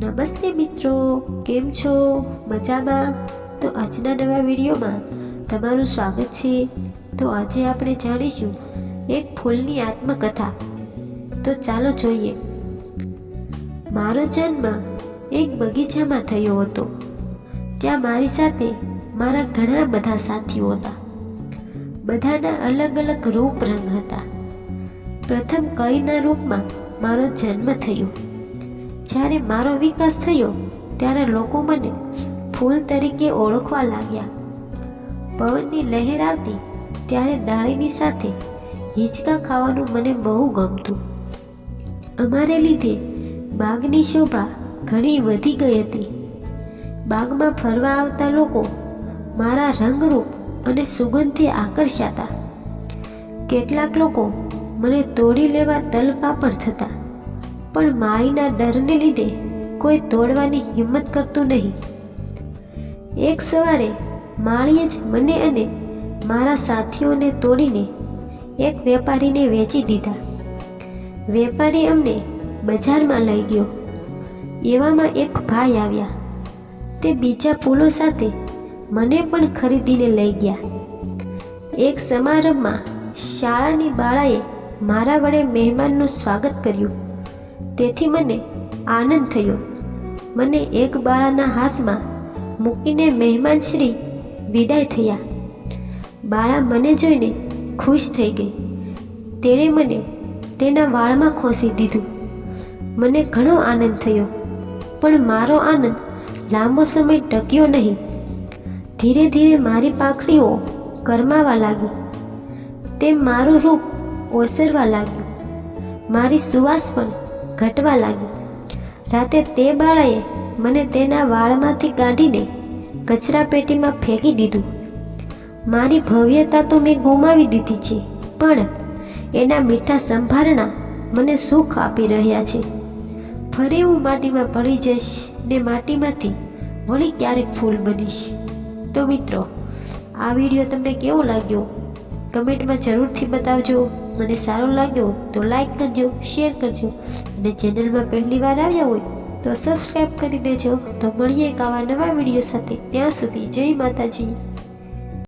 નમસ્તે મિત્રો, કેમ છો? મજામાં? તો આજના નવા વિડીયોમાં તમારું સ્વાગત છે. તો આજે આપણે જાણીશું એક ફૂલની આત્મકથા. તો ચાલો જોઈએ. મારો જન્મ એક બગીચામાં થયો હતો. ત્યાં મારી સાથે મારા ઘણા બધા સાથીઓ હતા. બધાના અલગ અલગ રૂપ રંગ હતા. પ્રથમ કળીના રૂપમાં મારો જન્મ થયો. જ્યારે મારો વિકાસ થયો, ત્યારે લોકો મને ફૂલ તરીકે ઓળખવા લાગ્યા. પવનની લહેર આવતી, ત્યારે ડાળીની સાથે હિંચકા ખાવાનું મને બહુ ગમતું. અમારે લીધે બાગની શોભા ઘણી વધી ગઈ હતી. બાગમાં ફરવા આવતા લોકો મારા રંગરૂપ અને સુગંધથી આકર્ષાતા. કેટલાક લોકો મને તોડી લેવા તલપાપડ થતા. પણ માળીના ડરને લીધે કોઈ તોડવાની હિંમત કરતું નહીં. એક સવારે માળીએ જ મને અને મારા સાથીઓને તોડીને એક વેપારીને વેચી દીધા. વેપારી અમને બજારમાં લઈ ગયો. એવામાં એક ભાઈ આવ્યા. તે બીજા ફૂલો સાથે મને પણ ખરીદીને લઈ ગયા. એક સમારંભમાં શાળાની બાળાએ મારા વડે મહેમાનનું સ્વાગત કર્યું. તેથી મને આનંદ થયો. મને એક બાળાના હાથમાં મૂકીને મહેમાનશ્રી વિદાય થયા. બાળા મને જોઈને ખુશ થઈ ગઈ. તેણે મને તેના વાળમાં ખોસી દીધું. મને ઘણો આનંદ થયો, પણ મારો આનંદ લાંબો સમય ટક્યો નહીં. ધીરે ધીરે મારી પાખડીઓ ગરમાવા લાગી. તેમ મારું રૂપ ઓસરવા લાગ્યું. મારી સુવાસ પણ ઘટવા લાગી. રાતે તે બાળાએ મને તેના વાળમાંથી કાઢીને કચરા પેટીમાં ફેંકી દીધું. મારી ભવ્યતા તો મેં ગુમાવી દીધી છે, પણ એના મીઠા સંભારણા મને સુખ આપી રહ્યા છે. ફરી હું માટીમાં પડી જઈશ ને માટીમાંથી વળી ક્યારેક ફૂલ બનીશ. તો મિત્રો, આ વીડિયો તમને કેવો લાગ્યો? કમેન્ટમાં જરૂરથી બતાવજો. અને સારું લાગ્યો તો લાઈક કરજો શેર કરજો. અને ચેનલમાં પહેલી વાર આવ્યા હોય તો સબસ્ક્રાઈબ કરી દેજો. તો મળીએ એક આવા નવા વીડિયો સાથે. ત્યાં સુધી જય માતાજી.